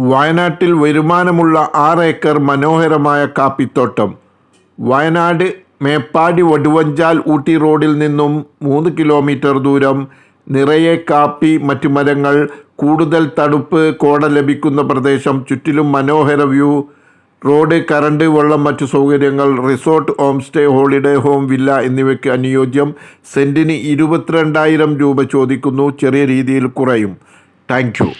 വയനാട്ടിൽ വരുമാനമുള്ള ആറ് ഏക്കർ മനോഹരമായ കാപ്പിത്തോട്ടം. വയനാട് മേപ്പാടി വടുവഞ്ചാൽ ഊട്ടി റോഡിൽ നിന്നും മൂന്ന് കിലോമീറ്റർ ദൂരം. നിറയെ കാപ്പി മറ്റു മരങ്ങൾ കൂടുതൽ തണുപ്പ് കോട ലഭിക്കുന്ന പ്രദേശം ചുറ്റിലും മനോഹര വ്യൂ. റോഡ് കറണ്ട് വെള്ളം മറ്റു സൗകര്യങ്ങൾ resort home stay holiday home villa എന്നിവയ്ക്ക് അനുയോജ്യം. സെന്റിന് ഇരുപത്തിരണ്ടായിരം രൂപ ചോദിക്കുന്നു ചെറിയ രീതിയിൽ കുറയും. Thank you.